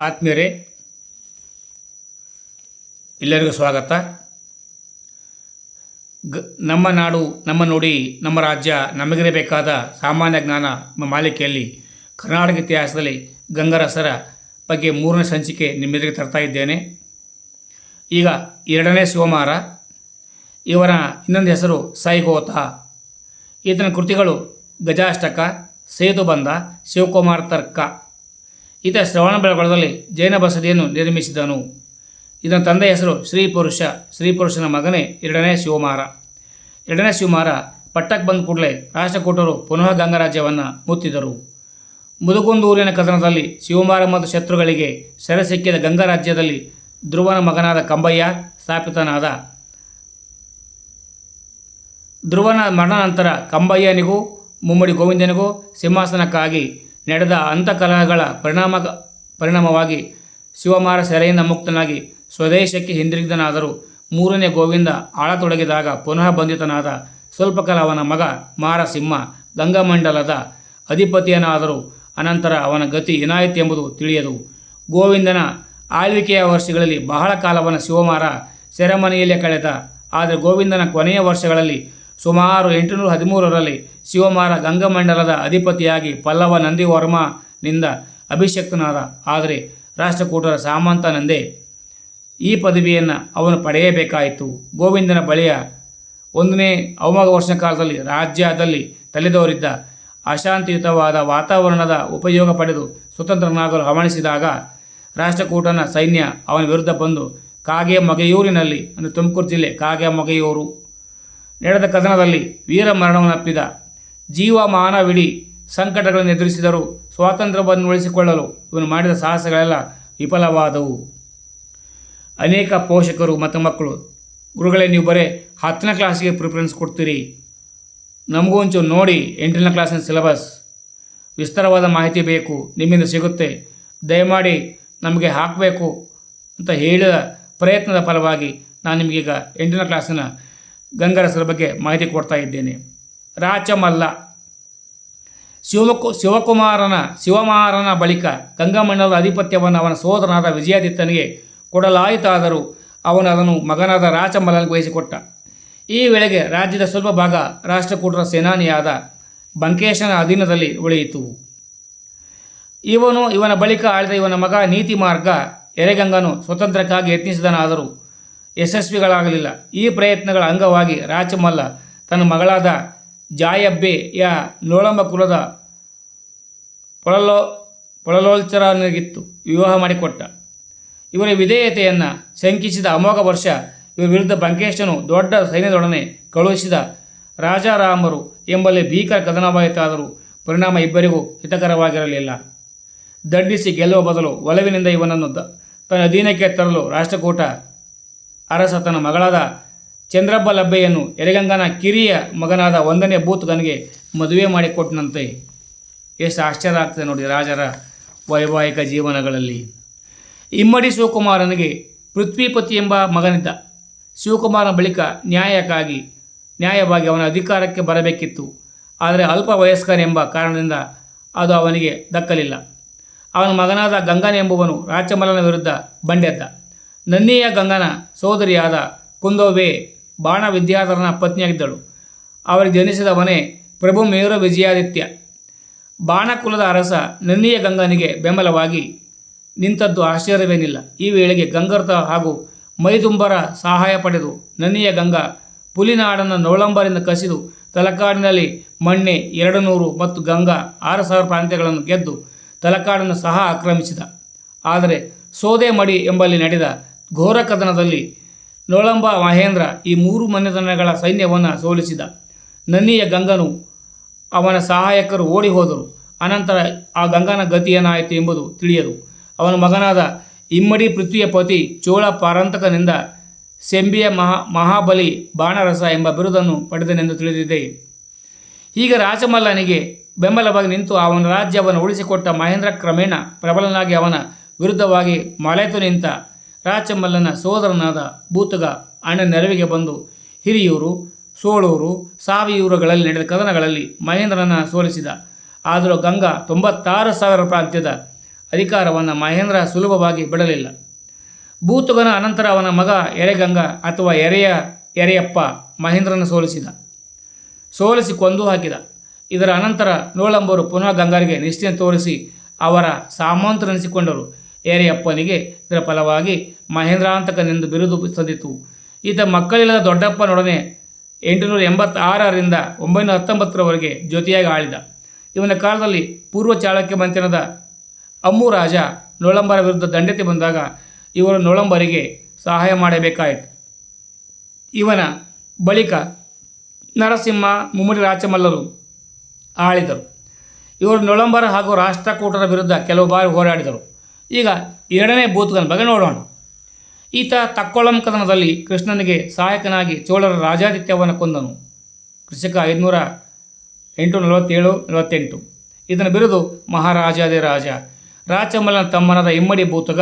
ಆತ್ಮೀಯರೇ, ಎಲ್ಲರಿಗೂ ಸ್ವಾಗತ. ಗ, ನಮ್ಮ ನಾಡು, ನಮ್ಮ ನುಡಿ, ನಮ್ಮ ರಾಜ್ಯ ನಮಗಿರಬೇಕಾದ ಸಾಮಾನ್ಯ ಜ್ಞಾನ ಮಾಲಿಕೆಯಲ್ಲಿ ಕರ್ನಾಟಕ ಇತಿಹಾಸದಲ್ಲಿ ಗಂಗರಸರ ಬಗ್ಗೆ ಮೂರನೇ ಸಂಚಿಕೆ ನಿಮ್ಮೆದುರಿಗೆ ತರ್ತಾ ಇದ್ದೇನೆ. ಈಗ ಎರಡನೇ ಸೋಮವಾರ, ಇವರ ಇನ್ನೊಂದು ಹೆಸರು ಸೈಗೋತ. ಈತನ ಕೃತಿಗಳು ಗಜಾಷ್ಟಕ ಸೇತುಬಂಧ ಶಿವಕುಮಾರ್ ತರ್ಕ. ಈತ ಶ್ರವಣಬೆಳಗೊಳದಲ್ಲಿ ಜೈನ ಬಸದಿಯನ್ನು ನಿರ್ಮಿಸಿದನು. ಇದರ ತಂದೆಯ ಹೆಸರು ಶ್ರೀ ಶ್ರೀಪುರುಷನ ಶ್ರೀ ಪುರುಷನ ಮಗನೇ ಎರಡನೇ ಶಿವಮಾರ. ಎರಡನೇ ಶಿವಮಾರ ಪಟ್ಟಕ್ಕೆ ಬಂದ ಕೂಡಲೇ ರಾಷ್ಟ್ರಕೂಟರು ಪುನಃ ಗಂಗರಾಜ್ಯವನ್ನು ಮುತ್ತಿದರು. ಮುದುಗುಂದೂರಿನ ಕದನದಲ್ಲಿ ಶಿವಮಾರ ಮತ್ತು ಶತ್ರುಗಳಿಗೆ ಸೆರೆ ಸಿಕ್ಕಿದ ಗಂಗರಾಜ್ಯದಲ್ಲಿ ಧ್ರುವನ ಮಗನಾದ ಕಂಬಯ್ಯ ಸ್ಥಾಪಿತನಾದ. ಧ್ರುವನ ಮರಣ ನಂತರ ಕಂಬಯ್ಯನಿಗೂ, ಮುಮ್ಮಡಿ ಗೋವಿಂದನಿಗೂ ಸಿಂಹಾಸನಕ್ಕಾಗಿ ನಡೆದ ಅಂತಕಲಹಗಳ ಪರಿಣಾಮ ಪರಿಣಾಮವಾಗಿ ಶಿವಮಾರ ಸೆರೆಯಿಂದ ಮುಕ್ತನಾಗಿ ಸ್ವದೇಶಕ್ಕೆ ಹಿಂದಿರುಗಿದನಾದರೂ ಮೂರನೇ ಗೋವಿಂದ ಆಳತೊಡಗಿದಾಗ ಪುನಃ ಬಂಧಿತನಾದ ಸ್ವಲ್ಪ ಕಾಲ ಅವನ ಮಗ ಮಾರಸಿಂಹ ಗಂಗಮಂಡಲದ ಅಧಿಪತಿಯನಾದರೂ ಅನಂತರ ಅವನ ಗತಿ ಏನಾಯಿತು ಎಂಬುದು ತಿಳಿಯದು. ಗೋವಿಂದನ ಆಳ್ವಿಕೆಯ ವರ್ಷಗಳಲ್ಲಿ ಬಹಳ ಕಾಲವನ್ನು ಶಿವಮಾರ ಸೆರೆಮನೆಯಲ್ಲೇ ಕಳೆದ. ಆದರೆ ಗೋವಿಂದನ ಕೊನೆಯ ವರ್ಷಗಳಲ್ಲಿ ಸುಮಾರು ಎಂಟುನೂರ ಹದಿಮೂರರಲ್ಲಿ ಶಿವಮಾರ ಗಂಗಮಂಡಲದ ಅಧಿಪತಿಯಾಗಿ ಪಲ್ಲವ ನಂದಿವರ್ಮನಿಂದ ಅಭಿಷಕ್ತನಾದ. ಆದರೆ ರಾಷ್ಟ್ರಕೂಟರ ಸಾಮಂತನಂದೇ ಈ ಪದವಿಯನ್ನು ಅವನು ಪಡೆಯಬೇಕಾಯಿತು. ಗೋವಿಂದನ ಬಳಿಯ ಒಂದನೇ ಅವಮಾನ ವರ್ಷ ಕಾಲದಲ್ಲಿ ರಾಜ್ಯದಲ್ಲಿ ತಲೆದೋರಿದ್ದ ಅಶಾಂತಿಯುತವಾದ ವಾತಾವರಣದ ಉಪಯೋಗ ಪಡೆದು ಸ್ವತಂತ್ರನಾಗಲು ಹವಣಿಸಿದಾಗ ರಾಷ್ಟ್ರಕೂಟನ ಸೈನ್ಯ ಅವನ ವಿರುದ್ಧ ಬಂದು ಕಾಗೆ ಮೊಗೆಯೂರಿನಲ್ಲಿ ಅಂದರೆ ತುಮಕೂರು ಜಿಲ್ಲೆ ಕಾಗೆ ಮೊಗೆಯೂರು ನಡೆದ ಕದನದಲ್ಲಿ ವೀರ ಮರಣವನ್ನಪ್ಪಿದ ಜೀವಮಾನವಿಡೀ ಸಂಕಟಗಳನ್ನು ಎದುರಿಸಿದರು ಸ್ವಾತಂತ್ರ್ಯವನ್ನು ಉಳಿಸಿಕೊಳ್ಳಲು ಇವನು ಮಾಡಿದ ಸಾಹಸಗಳೆಲ್ಲ ವಿಫಲವಾದವು. ಅನೇಕ ಪೋಷಕರು ಮತ್ತು ಮಕ್ಕಳು, ಗುರುಗಳೇ, ನೀವು ಬರೀ ಹತ್ತನೇ ಕ್ಲಾಸಿಗೆ ಪ್ರಿಫರೆನ್ಸ್ ಕೊಡ್ತೀರಿ. ನಮಗೂ ಒಂಚೂರು ನೋಡಿ ಎಂಟನೇ ಕ್ಲಾಸಿನ ಸಿಲೆಬಸ್ ವಿಸ್ತಾರವಾದ ಮಾಹಿತಿ ಬೇಕು, ನಿಮ್ಮಿಂದ ಸಿಗುತ್ತೆ. ದಯಮಾಡಿ ನಮಗೆ ಹಾಕಬೇಕು ಅಂತ ಹೇಳಿದ ಪ್ರಯತ್ನದ ಫಲವಾಗಿ ನಾನು ನಿಮಗೀಗ ಎಂಟನೇ ಕ್ಲಾಸಿನ ಗಂಗರಸರ ಬಗ್ಗೆ ಮಾಹಿತಿ ಕೊಡ್ತಾ ಇದ್ದೇನೆ. ರಾಚಮಲ್ಲ. ಶಿವಕು, ಶಿವಕುಮಾರನ ಶಿವಮಾರನ ಬಳಿಕ ಗಂಗಾಮಂಡಲದ ಅಧಿಪತ್ಯವನ್ನು ಅವನ ಸೋದರನಾದ ವಿಜಯಾದಿತ್ಯನಿಗೆ ಕೊಡಲಾಯಿತಾದರೂ ಅವನು ಅದನ್ನು ಮಗನಾದ ರಾಚಮಲ್ಲನಿಗೆ ವಹಿಸಿಕೊಟ್ಟ. ಈ ವೇಳೆಗೆ ರಾಜ್ಯದ ಸ್ವಲ್ಪ ಭಾಗ ರಾಷ್ಟ್ರಕೂಟರ ಸೇನಾನಿಯಾದ ಬಂಕೇಶನ ಅಧೀನದಲ್ಲಿ ಉಳಿಯಿತು. ಇವನು ಇವನ ಬಳಿಕ ಆಳಿದ ಇವನ ಮಗ ನೀತಿ ಮಾರ್ಗ ಎರೆಗಂಗನು ಸ್ವತಂತ್ರಕ್ಕಾಗಿ ಯತ್ನಿಸಿದನಾದರೂ ಯಶಸ್ವಿಗಳಾಗಲಿಲ್ಲ. ಈ ಪ್ರಯತ್ನಗಳ ಅಂಗವಾಗಿ ರಾಚಮಲ್ಲ ತನ್ನ ಮಗಳಾದ ಜಾಯಬ್ಬೆಯ ಲೋಳಂಬ ಕುಲದ ಪೊಳಲೋ, ಪೊಳಲೋಲ್ಚರನಿಗಿತ್ತು ವಿವಾಹ ಮಾಡಿಕೊಟ್ಟ. ಇವರ ವಿಧೇಯತೆಯನ್ನು ಶಂಕಿಸಿದ ಅಮೋಘ ವರ್ಷ ಇವರ ವಿರುದ್ಧ ಬಂಕೇಶನು ದೊಡ್ಡ ಸೈನ್ಯದೊಡನೆ ಕಳುಹಿಸಿದ ರಾಜಾರಾಮರು ಎಂಬಲ್ಲಿ ಭೀಕರ ಕದನವಾಯಿತಾದರೂ ಪರಿಣಾಮ ಇಬ್ಬರಿಗೂ ಹಿತಕರವಾಗಿರಲಿಲ್ಲ. ದಂಡಿಸಿ ಗೆಲ್ಲುವ ಬದಲು ಒಲವಿನಿಂದ ಇವನನ್ನು ತನ್ನ ಅಧೀನಕ್ಕೆ ತರಲು ರಾಷ್ಟ್ರಕೂಟ ಅರಸ ತನ್ನ ಮಗಳಾದ ಚಂದ್ರಬ್ಬ ಲಬ್ಬೆಯನ್ನು ಯರಗಂಗನ ಕಿರಿಯ ಮಗನಾದ ಒಂದನೇ ಬೂತ್ಗನಿಗೆ ಮದುವೆ ಮಾಡಿಕೊಟ್ಟನಂತೆ. ಎಷ್ಟು ಆಶ್ಚರ್ಯ ಆಗ್ತದೆ ನೋಡಿ ರಾಜರ ವೈವಾಹಿಕ ಜೀವನಗಳಲ್ಲಿ. ಇಮ್ಮಡಿ ಶಿವಕುಮಾರನಿಗೆ ಪೃಥ್ವಿಪತಿ ಎಂಬ ಮಗನಿದ್ದ. ಶಿವಕುಮಾರನ ಬಳಿಕ ನ್ಯಾಯಕ್ಕಾಗಿ, ನ್ಯಾಯವಾಗಿ ಅವನ ಅಧಿಕಾರಕ್ಕೆ ಬರಬೇಕಿತ್ತು. ಆದರೆ ಅಲ್ಪ ವಯಸ್ಕನೆಂಬ ಕಾರಣದಿಂದ ಅದು ಅವನಿಗೆ ದಕ್ಕಲಿಲ್ಲ. ಅವನ ಮಗನಾದ ಗಂಗನ ಎಂಬುವನು ರಾಜಮಲನ ವಿರುದ್ಧ ಬಂಡೆದ್ದ. ನನ್ನಿಯ ಗಂಗನ ಸೋದರಿಯಾದ ಕುಂದೋಬೆ ಬಾಣ ವಿದ್ಯಾಧರನ ಪತ್ನಿಯಾಗಿದ್ದಳು. ಅವರಿಗೆ ಜನಿಸಿದವನೇ ಪ್ರಭು ಮೇರು ವಿಜಯಾದಿತ್ಯ. ಬಾಣಕುಲದ ಅರಸ ನನ್ನಿಯ ಗಂಗನಿಗೆ ಬೆಂಬಲವಾಗಿ ನಿಂತದ್ದು ಆಶ್ಚರ್ಯವೇನಿಲ್ಲ. ಈ ವೇಳೆಗೆ ಗಂಗರ್ತ ಹಾಗೂ ಮೈದುಂಬರ ಸಹಾಯ ಪಡೆದು ನನ್ನಿಯ ಗಂಗಾ ಪುಲಿನಾಡನ್ನು ನೋಳಂಬರಿಂದ ಕಸಿದು ತಲಕಾಡಿನಲ್ಲಿ ಮಣ್ಣೆ ಎರಡು ನೂರು ಮತ್ತು ಗಂಗಾ ಆರು ಸಾವಿರ ಪ್ರಾಂತ್ಯಗಳನ್ನು ಗೆದ್ದು ತಲಕಾಡನ್ನು ಸಹ ಆಕ್ರಮಿಸಿದ. ಆದರೆ ಸೋದೆ ಮಡಿ ಎಂಬಲ್ಲಿ ನಡೆದ ಘೋರ ಕದನದಲ್ಲಿ ನೋಳಂಬ ಮಹೇಂದ್ರ ಈ ಮೂರು ಮನೆತನಗಳ ಸೈನ್ಯವನ್ನು ಸೋಲಿಸಿದ. ನನ್ನಿಯ ಗಂಗನು ಅವನ ಸಹಾಯಕರು ಓಡಿ ಹೋದರು. ಅನಂತರ ಆ ಗಂಗನ ಗತಿಯೇನಾಯಿತು ಎಂಬುದು ತಿಳಿಯದು. ಅವನ ಮಗನಾದ ಇಮ್ಮಡಿ ಪೃಥ್ವಿಯ ಪತಿ ಚೋಳ ಪಾರಂತಕನಿಂದ ಸೆಂಬಿಯ ಮಹಾ ಮಹಾಬಲಿ ಬಾಣರಸ ಎಂಬ ಬಿರುದನ್ನು ಪಡೆದನೆಂದು ತಿಳಿದಿದೆ. ಈಗ ರಾಜಮಲ್ಲನಿಗೆ ಬೆಂಬಲವಾಗಿ ನಿಂತು ಅವನ ರಾಜ್ಯವನ್ನು ಉಳಿಸಿಕೊಟ್ಟ ಮಹೇಂದ್ರ ಕ್ರಮೇಣ ಪ್ರಬಲನಾಗಿ ಅವನ ವಿರುದ್ಧವಾಗಿ ಮಳೆತು ನಿಂತ ರಾಚಮಲ್ಲನ ಸೋದರನಾದ ಭೂತಗ ಅಣ್ಣ ನೆರವಿಗೆ ಬಂದು ಹಿರಿಯೂರು, ಸೋಳೂರು, ಸಾವಿಯೂರುಗಳಲ್ಲಿ ನಡೆದ ಕದನಗಳಲ್ಲಿ ಮಹೇಂದ್ರನ ಸೋಲಿಸಿದ. ಆದರೂ ಗಂಗಾ ತೊಂಬತ್ತಾರು ಸಾವಿರ ಪ್ರಾಂತ್ಯದ ಅಧಿಕಾರವನ್ನು ಮಹೇಂದ್ರ ಸುಲಭವಾಗಿ ಬಿಡಲಿಲ್ಲ. ಭೂತುಗನ ಅನಂತರ ಅವನ ಮಗ ಎರೆಗಂಗಾ ಅಥವಾ ಎರೆಯ ಎರೆಯಪ್ಪ ಮಹೇಂದ್ರನ ಸೋಲಿಸಿದ. ಸೋಲಿಸಿ ಕೊಂದು ಹಾಕಿದ. ಇದರ ಅನಂತರ ನೋಳಂಬರು ಪುನಃ ಗಂಗಾರಿಗೆ ನಿಷ್ಠೆ ತೋರಿಸಿ ಅವರ ಸಾಮಂತರೆನಿಸಿಕೊಂಡರು ಏರೆಯಪ್ಪನಿಗೆ ಇದರ ಫಲವಾಗಿ ಮಹೇಂದ್ರಾಂತಕನೆಂದು ಬಿರುದು ಸಂದಿತು ಈತ ಮಕ್ಕಳಿಲ್ಲದ ದೊಡ್ಡಪ್ಪನೊಡನೆ ಎಂಟುನೂರ ಎಂಬತ್ತಾರರಿಂದ ಒಂಬೈನೂರ ಹತ್ತೊಂಬತ್ತರವರೆಗೆ ಜೊತೆಯಾಗಿ ಆಳಿದ. ಇವನ ಕಾಲದಲ್ಲಿ ಪೂರ್ವ ಚಾಳಕ್ಯ ಮಂತ್ರಿನದ ಅಮ್ಮು ರಾಜ ನೊಳಂಬರ ವಿರುದ್ಧ ದಂಡೆತೆ ಬಂದಾಗ ಇವರು ನೊಳಂಬರಿಗೆ ಸಹಾಯ ಮಾಡಬೇಕಾಯಿತು. ಇವನ ಬಳಿಕ ನರಸಿಂಹ ಮುಮ್ಮಡಿ ರಾಚಮಲ್ಲರು ಆಳಿದರು. ಇವರು ನೊಳಂಬರ ಹಾಗೂ ರಾಷ್ಟ್ರಕೂಟರ ವಿರುದ್ಧ ಕೆಲವು ಬಾರಿ ಹೋರಾಡಿದರು. ಈಗ ಎರಡನೇ ಬೂತ್ಗನ ಬಗ್ಗೆ ನೋಡೋಣ. ಈತ ತಕ್ಕೊಳಂ ಕದನದಲ್ಲಿ ಕೃಷ್ಣನಿಗೆ ಸಹಾಯಕನಾಗಿ ಚೋಳರ ರಾಜಾದಿತ್ಯವನ್ನು ಕೊಂದನು. ಕೃಷಿಕ ಐದುನೂರ ಎಂಟು, ನಲವತ್ತೇಳು, ನಲವತ್ತೆಂಟು. ಇದನ್ನು ಬಿರುದು ಮಹಾರಾಜಾದಿರಾಜ ರಾಚಮಲ್ಲನ ತಮ್ಮನಾದ ಇಮ್ಮಡಿ ಭೂತಗ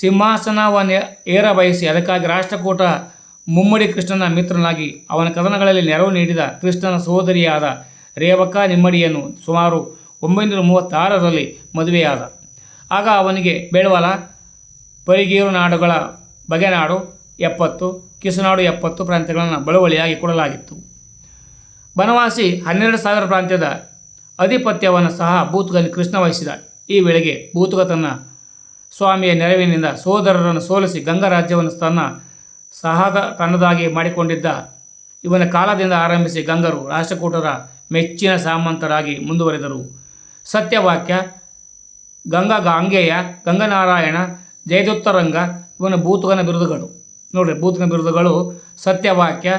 ಸಿಂಹಾಸನವನ್ನು ಏರ ಬಯಸಿ ಅದಕ್ಕಾಗಿ ರಾಷ್ಟ್ರಕೂಟ ಮುಮ್ಮಡಿ ಕೃಷ್ಣನ ಮಿತ್ರನಾಗಿ ಅವನ ಕದನಗಳಲ್ಲಿ ನೆರವು ನೀಡಿದ ಕೃಷ್ಣನ ಸಹೋದರಿಯಾದ ರೇವಕ ನಿಮ್ಮಡಿಯನ್ನು ಸುಮಾರು ಒಂಬೈನೂರ ಮೂವತ್ತಾರರಲ್ಲಿ ಮದುವೆಯಾದ. ಆಗ ಅವನಿಗೆ ಬೇಡವಲ ಪರಿಗೀರು ನಾಡುಗಳ ಬಗೆನಾಡು ಎಪ್ಪತ್ತು, ಕಿಸುನಾಡು ಎಪ್ಪತ್ತು ಪ್ರಾಂತ್ಯಗಳನ್ನು ಬಳುವಳಿಯಾಗಿ ಕೊಡಲಾಗಿತ್ತು. ಬನವಾಸಿ ಹನ್ನೆರಡು ಸಾವಿರ ಪ್ರಾಂತ್ಯದ ಅಧಿಪತ್ಯವನ್ನು ಸಹ ಬೂತ್ಗಲ್ಲಿ ಕೃಷ್ಣ ವಹಿಸಿದ. ಈ ವೇಳೆಗೆ ಭೂತುಗ ತನ್ನ ಸ್ವಾಮಿಯ ನೆರವಿನಿಂದ ಸೋದರರನ್ನು ಸೋಲಿಸಿ ಗಂಗಾ ರಾಜ್ಯವನ್ನು ತನ್ನ ಸಹದ ತನ್ನದಾಗಿ ಮಾಡಿಕೊಂಡಿದ್ದ. ಇವನ ಕಾಲದಿಂದ ಆರಂಭಿಸಿ ಗಂಗರು ರಾಷ್ಟ್ರಕೂಟರ ಮೆಚ್ಚಿನ ಸಾಮಂತರಾಗಿ ಮುಂದುವರೆದರು. ಸತ್ಯವಾಕ್ಯ ಗಂಗಾ ಗಾಂಗೆಯ ಗಂಗನಾರಾಯಣ ಜಯದುತ್ತರಂಗ ಇವನ ಭೂತಗನ ಬಿರುದುಗಳು. ನೋಡ್ರಿ, ಭೂತಗನ ಬಿರುದುಗಳು, ಸತ್ಯವಾಕ್ಯ,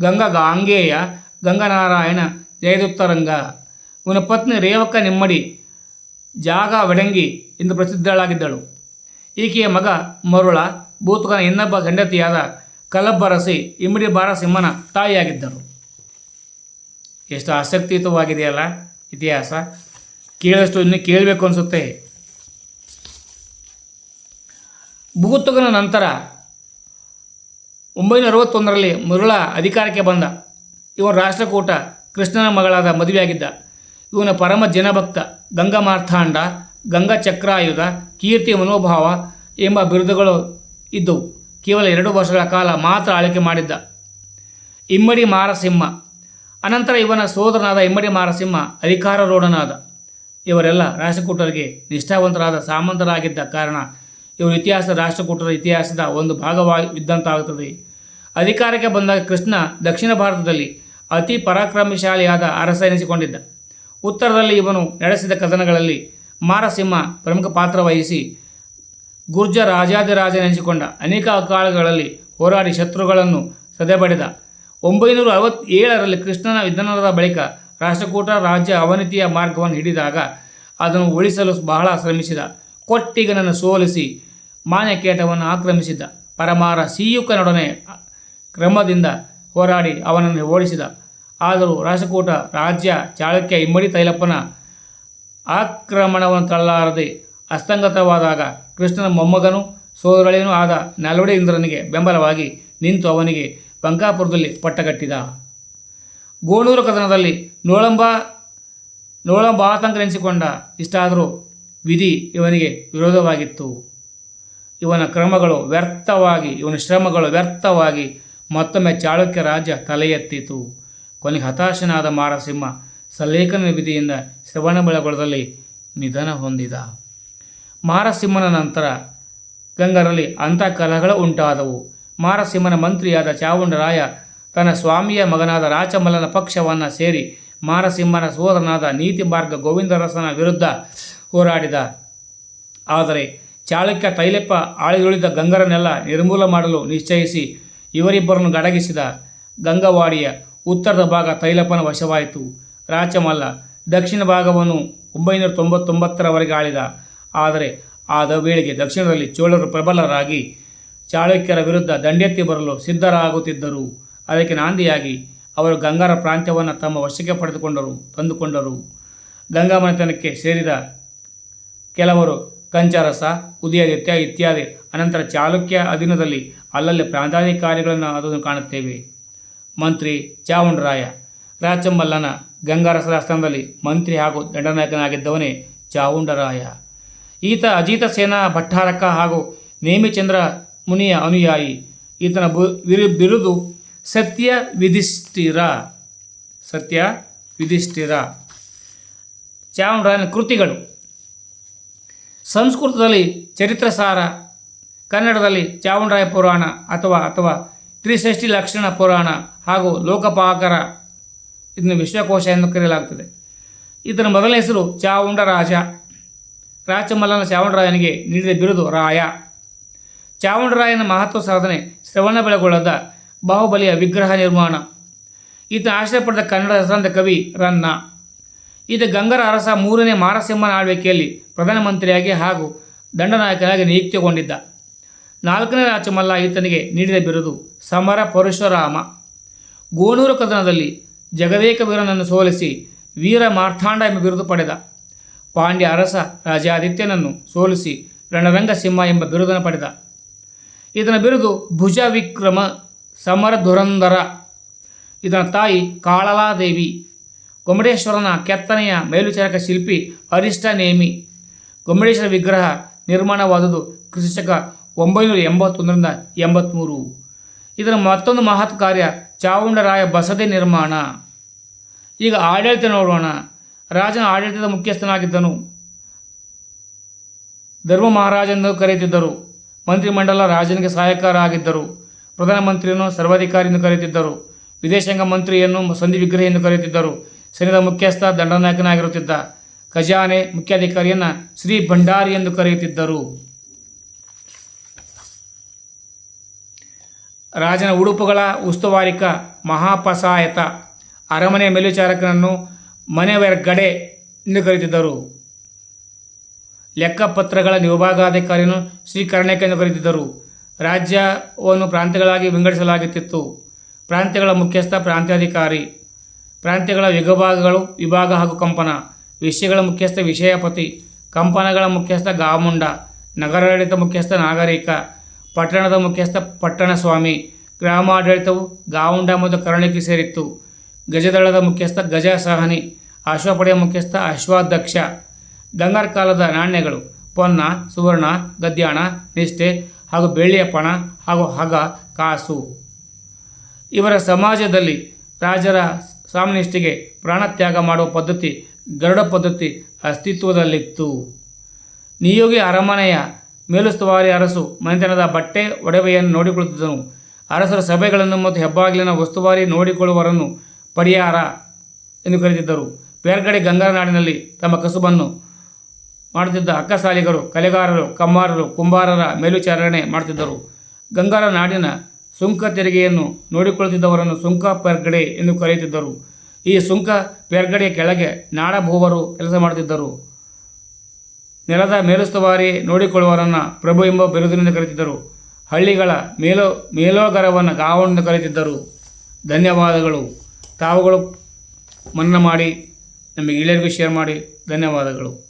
ಗಂಗಾ ಗಾಂಗೆಯ ಗಂಗನಾರಾಯಣ ಜಯದುತ್ತರಂಗ ಇವನ ಪತ್ನಿ ರೇವಕ್ಕ ನಿಮ್ಮಡಿ, ಜಾಗ ವೆಡಂಗಿ ಎಂದು ಪ್ರಸಿದ್ಧಳಾಗಿದ್ದಳು. ಈಕೆಯ ಮಗ ಮರುಳ, ಭೂತಗನ ಇನ್ನೊಬ್ಬ ಗಂಡತಿಯಾದ ಕಲಬ್ಬರಸಿ ಇಮ್ಮಡಿ ಬಾರಸಿಂಹನ ತಾಯಿಯಾಗಿದ್ದರು. ಎಷ್ಟು ಆಸಕ್ತಿಯುತವಾಗಿದೆಯಲ್ಲ ಇತಿಹಾಸ. ಕೇಳಿದಷ್ಟು ಇನ್ನೂ ಕೇಳಬೇಕು ಅನಿಸುತ್ತೆ. ಭೂತುಗನ ನಂತರ ಒಂಬೈನೂರ ಅರವತ್ತೊಂದರಲ್ಲಿ ಮರುಳ ಅಧಿಕಾರಕ್ಕೆ ಬಂದ. ಇವನು ರಾಷ್ಟ್ರಕೂಟ ಕೃಷ್ಣನ ಮಗಳಾದ ಮದುವೆಯಾಗಿದ್ದ. ಇವನ ಪರಮ ಜನಭಕ್ತ ಗಂಗಾ ಮಾರ್ಥಾಂಡ ಗಂಗಾ ಚಕ್ರಾಯುಧ ಕೀರ್ತಿ ಮನೋಭಾವ ಎಂಬ ಬಿರುದುಗಳು ಇದ್ದವು. ಕೇವಲ ಎರಡು ವರ್ಷಗಳ ಕಾಲ ಮಾತ್ರ ಆಳ್ವಿಕೆ ಮಾಡಿದ್ದ. ಇಮ್ಮಡಿ ಮಾರಸಿಂಹ. ಅನಂತರ ಇವನ ಸೋದರನಾದ ಇಮ್ಮಡಿ ಮಾರಸಿಂಹ ಅಧಿಕಾರರೂಢನಾದ. ಇವರೆಲ್ಲ ರಾಷ್ಟ್ರಕೂಟರಿಗೆ ನಿಷ್ಠಾವಂತರಾದ ಸಾಮಂತರಾಗಿದ್ದ ಕಾರಣ ಇವರು ಇತಿಹಾಸ ರಾಷ್ಟ್ರಕೂಟರ ಇತಿಹಾಸದ ಒಂದು ಭಾಗವಾಗಿದ್ದಂತಾಗುತ್ತದೆ. ಅಧಿಕಾರಕ್ಕೆ ಬಂದಾಗ ಕೃಷ್ಣ ದಕ್ಷಿಣ ಭಾರತದಲ್ಲಿ ಅತಿ ಪರಾಕ್ರಮಶಾಲಿಯಾದ ಅರಸ ಎನಿಸಿಕೊಂಡಿದ್ದ. ಉತ್ತರದಲ್ಲಿ ಇವನು ನಡೆಸಿದ ಕದನಗಳಲ್ಲಿ ಮಾರಸಿಂಹ ಪ್ರಮುಖ ಪಾತ್ರ ವಹಿಸಿ ಗುರ್ಜ ರಾಜಾದಿರಾಜನೆನಿಸಿಕೊಂಡ ಅನೇಕ ಅಕಾಲಗಳಲ್ಲಿ ಹೋರಾಡಿ ಶತ್ರುಗಳನ್ನು ಸದೆಬಡಿದ. ಒಂಬೈನೂರ ಅರವತ್ತೇಳರಲ್ಲಿ ಕೃಷ್ಣನ ವಿಧಾನದ ಬಳಿಕ ರಾಷ್ಟ್ರಕೂಟ ರಾಜ್ಯ ಅವನತಿಯ ಮಾರ್ಗವನ್ನು ಹಿಡಿದಾಗ ಅದನ್ನು ಉಳಿಸಲು ಬಹಳ ಶ್ರಮಿಸಿದ. ಕೊಟ್ಟಿಗನನ್ನು ಸೋಲಿಸಿ ಮಾನ್ಯಕೇಟವನ್ನು ಆಕ್ರಮಿಸಿದ್ದ ಪರಮಾರ ಸೀಯುಕನೊಡನೆ ಕ್ರಮದಿಂದ ಹೋರಾಡಿ ಅವನನ್ನು ಓಡಿಸಿದ. ಆದರೂ ರಾಷ್ಟ್ರಕೂಟ ರಾಜ್ಯ ಚಾಳುಕ್ಯ ಇಮ್ಮಡಿ ತೈಲಪ್ಪನ ಆಕ್ರಮಣವನ್ನು ತಳ್ಳಾರದೆ ಅಸ್ತಂಗತವಾದಾಗ ಕೃಷ್ಣನ ಮೊಮ್ಮಗನೂ ಸೋದರಳೇನೂ ಆದ ನಲ್ವಡಿ ಇಂದ್ರನಿಗೆ ಬೆಂಬಲವಾಗಿ ನಿಂತು ಅವನಿಗೆ ಬಂಕಾಪುರದಲ್ಲಿ ಪಟ್ಟಕಟ್ಟಿದ ಗೋಣೂರು ಕದನದಲ್ಲಿ ನೋಳಂಬ ನೋಳಂಬ ಆತಂಕನೆನಿಸಿಕೊಂಡ ಇಷ್ಟಾದರೂ ವಿಧಿ ಇವನಿಗೆ ವಿರೋಧವಾಗಿತ್ತು. ಇವನ ಕ್ರಮಗಳು ವ್ಯರ್ಥವಾಗಿ, ಇವನ ಶ್ರಮಗಳು ವ್ಯರ್ಥವಾಗಿ ಮತ್ತೊಮ್ಮೆ ಚಾಳುಕ್ಯ ರಾಜ್ಯ ತಲೆ ಎತ್ತಿತು ಕೊನೆಗೆ ಹತಾಶನಾದ ಮಾರಸಿಂಹ ಸಲೇಖನ ವಿಧಿಯಿಂದ ಶ್ರವಣಬೆಳಗೊಳದಲ್ಲಿ ನಿಧನ ಹೊಂದಿದ. ಮಾರಸಿಂಹನ ನಂತರ ಗಂಗರಲ್ಲಿ ಅಂಥ ಕಲಹಗಳು ಉಂಟಾದವು. ಮಾರಸಿಂಹನ ಮಂತ್ರಿಯಾದ ಚಾವುಂಡರಾಯ ತನ್ನ ಸ್ವಾಮಿಯ ಮಗನಾದ ರಾಚಮಲ್ಲನ ಪಕ್ಷವನ್ನು ಸೇರಿ ಮಾರಸಿಂಹನ ಸೋದರನಾದ ನೀತಿ ಮಾರ್ಗ ಗೋವಿಂದರಸನ ವಿರುದ್ಧ ಹೋರಾಡಿದ. ಆದರೆ ಚಾಳುಕ್ಯ ತೈಲೆಪ್ಪ ಆಳಿದುಳಿದ ಗಂಗರನ್ನೆಲ್ಲ ನಿರ್ಮೂಲ ಮಾಡಲು ನಿಶ್ಚಯಿಸಿ ಇವರಿಬ್ಬರನ್ನು ಗಡಗಿಸಿದ ಗಂಗವಾಡಿಯ ಉತ್ತರದ ಭಾಗ ತೈಲಪ್ಪನ ವಶವಾಯಿತು. ರಾಚಮಲ್ಲ ದಕ್ಷಿಣ ಭಾಗವನ್ನು ಒಂಬೈನೂರ ತೊಂಬತ್ತೊಂಬತ್ತರವರೆಗೆ ಆಳಿದ. ಆದರೆ ಆದ ವೇಳೆಗೆ ದಕ್ಷಿಣದಲ್ಲಿ ಚೋಳರು ಪ್ರಬಲರಾಗಿ ಚಾಳುಕ್ಯರ ವಿರುದ್ಧ ದಂಡೆತ್ತಿ ಬರಲು ಸಿದ್ಧರಾಗುತ್ತಿದ್ದರು. ಅದಕ್ಕೆ ನಾಂದಿಯಾಗಿ ಅವರು ಗಂಗಾರ ಪ್ರಾಂತ್ಯವನ್ನು ತಮ್ಮ ವಶಕ್ಕೆ ಪಡೆದುಕೊಂಡರು, ತಂದುಕೊಂಡರು. ಗಂಗಾಮನೆತನಕ್ಕೆ ಸೇರಿದ ಕೆಲವರು ಕಂಚರಸ, ಉದಯಾದಿತ್ಯ ಇತ್ಯಾದಿ. ಅನಂತರ ಚಾಲುಕ್ಯ ಅಧೀನದಲ್ಲಿ ಅಲ್ಲಲ್ಲಿ ಪ್ರಾಂತಾಧಿಕಾರಿಗಳನ್ನು ಅದನ್ನು ಕಾಣುತ್ತೇವೆ. ಮಂತ್ರಿ ಚಾವುಂಡರಾಯ ರಾಚಮಲ್ಲನ ಗಂಗಾರಸರ ಸ್ಥಾನದಲ್ಲಿ ಮಂತ್ರಿ ಹಾಗೂ ದಂಡನಾಯಕನಾಗಿದ್ದವನೇ ಚಾವುಂಡರಾಯ ಈತ ಅಜಿತ ಸೇನಾ ಭಟ್ಟಾರಕ ಹಾಗೂ ನೇಮಿಚಂದ್ರ ಮುನಿಯ ಅನುಯಾಯಿ. ಈತನ ಬು- ಬಿರುದು ಸತ್ಯ ವಿಧಿಷ್ಠಿರ ಸತ್ಯ ವಿಧಿಷ್ಠಿರ. ಚಾವುಂಡರಾಯನ ಕೃತಿಗಳು. ಸಂಸ್ಕೃತದಲ್ಲಿ ಚರಿತ್ರಸಾರ, ಕನ್ನಡದಲ್ಲಿ ಚಾಮುಂಡರಾಯ ಪುರಾಣ ಅಥವಾ ಅಥವಾ ತ್ರಿಷಷ್ಠಿ ಲಕ್ಷಣ ಪುರಾಣ ಹಾಗೂ ಲೋಕಪಾಕರ ಇದನ್ನು ವಿಶ್ವಕೋಶ ಎಂದು ಕರೆಯಲಾಗುತ್ತದೆ ಇದರ ಮೊದಲ ಹೆಸರು ಚಾವುಂಡರಾಜ ರಾಜಮಲ್ಲನ ಚಾವುಂಡರಾಯನಿಗೆ ನೀಡಿದ ಬಿರುದು ರಾಯ. ಚಾವುಂಡರಾಯನ ಮಹತ್ವ ಸಾಧನೆ ಶ್ರವಣ ಬೆಳಗೊಳ್ಳದ ಬಾಹುಬಲಿಯ ವಿಗ್ರಹ ನಿರ್ಮಾಣ. ಈತ ಆಶ್ರಯ ಪಡೆದ ಕನ್ನಡ ಹೆಸರಾಂತ ಕವಿ ರನ್ನ. ಈತ ಗಂಗರ ಅರಸ ಮೂರನೇ ಮಾರಸಿಂಹನ ಆಳ್ವಿಕೆಯಲ್ಲಿ ಪ್ರಧಾನಮಂತ್ರಿಯಾಗಿ ಹಾಗೂ ದಂಡನಾಯಕನಾಗಿ ನಿಯುಕ್ತಿಗೊಂಡಿದ್ದ. ನಾಲ್ಕನೇ ರಾಜಮಲ್ಲ ಈತನಿಗೆ ನೀಡಿದ ಬಿರುದು ಸಮರ ಪರಶುರಾಮ. ಗೋಣೂರು ಕದನದಲ್ಲಿ ಜಗದೇಕ ವೀರನನ್ನು ಸೋಲಿಸಿ ವೀರ ಮಾರ್ಥಾಂಡ ಎಂಬ ಬಿರುದು ಪಡೆದ. ಪಾಂಡ್ಯ ಅರಸ ರಾಜಾದಿತ್ಯನನ್ನು ಸೋಲಿಸಿ ರಣರಂಗ ಸಿಂಹ ಎಂಬ ಬಿರುದನ್ನು ಪಡೆದ. ಇದನ ಬಿರುದು ಭುಜ ವಿಕ್ರಮ ಸಮರ ಧುರಂಧರ ಇದನ ತಾಯಿ ಕಾಳಲಾದೇವಿ ಕೊಮಡೇಶ್ವರನ ಕೆತ್ತನೆಯ ಮೇಲ್ವಿಚಾರಕ ಶಿಲ್ಪಿ ಅರಿಷ್ಟ ನೇಮಿ ಗೊಮ್ಮಟೇಶ್ವರ ವಿಗ್ರಹ ನಿರ್ಮಾಣವಾದುದು ಕ್ರಿಸ್ತಕ ಒಂಬೈನೂರ ಎಂಬತ್ತೊಂದರಿಂದ ಎಂಬತ್ತ್ಮೂರು ಇದರ ಮತ್ತೊಂದು ಮಹತ್ ಕಾರ್ಯ ಚಾವುಂಡರಾಯ ಬಸದಿ ನಿರ್ಮಾಣ. ಈಗ ಆಡಳಿತ ನೋಡೋಣ. ರಾಜನ ಆಡಳಿತದ ಮುಖ್ಯಸ್ಥನಾಗಿದ್ದನು. ಧರ್ಮ ಮಹಾರಾಜ ಎಂದು ಕರೆಯುತ್ತಿದ್ದರು. ಮಂತ್ರಿಮಂಡಲ ರಾಜನಿಗೆ ಸಹಾಯಕರಾಗಿದ್ದರು. ಪ್ರಧಾನಮಂತ್ರಿಯನ್ನು ಸರ್ವಾಧಿಕಾರಿ ಎಂದು ಕರೆಯುತ್ತಿದ್ದರು. ವಿದೇಶಾಂಗ ಮಂತ್ರಿಯನ್ನು ಸಂಧಿ ವಿಗ್ರಹ ಎಂದು ಕರೆಯುತ್ತಿದ್ದರು. ಸೈನ್ಯದ ಮುಖ್ಯಸ್ಥ ದಂಡನಾಯಕನಾಗಿರುತ್ತಿದ್ದ. ಖಜಾನೆ ಮುಖ್ಯಾಧಿಕಾರಿಯನ್ನು ಶ್ರೀ ಭಂಡಾರಿ ಎಂದು ಕರೆಯುತ್ತಿದ್ದರು. ರಾಜನ ಉಡುಪುಗಳ ಉಸ್ತುವಾರಿಕ ಮಹಾಪಸಾಯತ ಅರಮನೆ ಮೇಲ್ವಿಚಾರಕನನ್ನು ಮನೆವೆರ್ಗಡೆ ಎಂದು ಕರೆಯುತ್ತಿದ್ದರು. ಲೆಕ್ಕಪತ್ರಗಳ ವಿಭಾಗಾಧಿಕಾರಿಯನ್ನು ಶ್ರೀ ಕರ್ಣಕ ಎಂದು ಕರೆಯುತ್ತಿದ್ದರು. ರಾಜ್ಯವನ್ನು ಪ್ರಾಂತ್ಯಗಳಾಗಿ ವಿಂಗಡಿಸಲಾಗುತ್ತಿತ್ತು. ಪ್ರಾಂತ್ಯಗಳ ಮುಖ್ಯಸ್ಥ ಪ್ರಾಂತ್ಯಾಧಿಕಾರಿ, ಪ್ರಾಂತ್ಯಗಳ ವಿಭಾಗಗಳು ವಿಭಾಗ ಹಾಗೂ ಕಂಪನ. ವಿಷಯಗಳ ಮುಖ್ಯಸ್ಥ ವಿಷಯಪತಿ, ಕಂಪನಗಳ ಮುಖ್ಯಸ್ಥ ಗಾಮುಂಡ, ನಗರಾಡಳಿತ ಮುಖ್ಯಸ್ಥ ನಾಗರಿಕ, ಪಟ್ಟಣದ ಮುಖ್ಯಸ್ಥ ಪಟ್ಟಣ ಸ್ವಾಮಿ ಗ್ರಾಮಾಡಳಿತವು ಗಾವುಂಡ ಮತ್ತು ಕರ್ಣಿಕೆ ಸೇರಿತ್ತು. ಗಜದಳದ ಮುಖ್ಯಸ್ಥ ಗಜ ಸಹನಿ ಅಶ್ವಪಡೆಯ ಮುಖ್ಯಸ್ಥ ಅಶ್ವಾಧ್ಯಕ್ಷ, ಗಂಗರ್ ಕಾಲದ ನಾಣ್ಯಗಳು ಪೊನ್ನ, ಸುವರ್ಣ, ಗದ್ಯಾಣ, ನಿಷ್ಠೆ ಹಾಗೂ ಬೆಳ್ಳಿಯ ಪಣ ಹಾಗೂ ಹಗ, ಕಾಸು. ಇವರ ಸಮಾಜದಲ್ಲಿ ರಾಜರ ಸ್ವಾಮಿನಿಷ್ಠೆಗೆ ಪ್ರಾಣತ್ಯಾಗ ಮಾಡುವ ಪದ್ಧತಿ ಗರುಡ ಪದ್ಧತಿ ಅಸ್ತಿತ್ವದಲ್ಲಿತ್ತು. ನಿಯೋಗಿ ಅರಮನೆಯ ಮೇಲುಸ್ತುವಾರಿ ಅರಸು ಮನೆತನದ ಬಟ್ಟೆ ಒಡವೆಯನ್ನು ನೋಡಿಕೊಳ್ಳುತ್ತಿದ್ದನು. ಅರಸರ ಸಭೆಗಳನ್ನು ಮತ್ತು ಹೆಬ್ಬಾಗಿಲಿನ ಉಸ್ತುವಾರಿ ನೋಡಿಕೊಳ್ಳುವರನ್ನು ಪರಿಹಾರ ಎಂದು ಕರೆದಿದ್ದರು. ಬೇರ್ಗಡೆ ಗಂಗಾ ನಾಡಿನಲ್ಲಿ ತಮ್ಮ ಕಸುಬನ್ನು ಮಾಡುತ್ತಿದ್ದ ಅಕ್ಕಸಾಲಿಗರು, ಕಲೆಗಾರರು, ಕಮ್ಮಾರರು, ಕುಂಬಾರರ ಮೇಲ್ವಿಚಾರಣೆ ಮಾಡುತ್ತಿದ್ದರು. ಗಂಗಾರ ನಾಡಿನ ಸುಂಕ ತೆರಿಗೆಯನ್ನು ನೋಡಿಕೊಳ್ಳುತ್ತಿದ್ದವರನ್ನು ಸುಂಕ ಪೆರ್ಗಡೆ ಎಂದು ಕರೆಯುತ್ತಿದ್ದರು. ಈ ಸುಂಕ ಪೆರ್ಗಡೆಯ ಕೆಳಗೆ ನಾಡಭೂವರು ಕೆಲಸ ಮಾಡುತ್ತಿದ್ದರು. ನೆಲದ ಮೇಲುಸ್ತುವಾರಿ ನೋಡಿಕೊಳ್ಳುವರನ್ನು ಪ್ರಭು ಎಂಬ ಬಿರುದಿನಿಂದ ಕರೆಯುತ್ತಿದ್ದರು. ಹಳ್ಳಿಗಳ ಮೇಲೋ, ಮೇಲೋಗರವನ್ನು ಗಾವನೆಂದು ಕರೆಯುತ್ತಿದ್ದರು. ಧನ್ಯವಾದಗಳು. ತಾವುಗಳು ಮನ್ನ ಮಾಡಿ ನಮಗೆ ಇಳಿಯರಿಗೂ ಶೇರ್ ಮಾಡಿ. ಧನ್ಯವಾದಗಳು.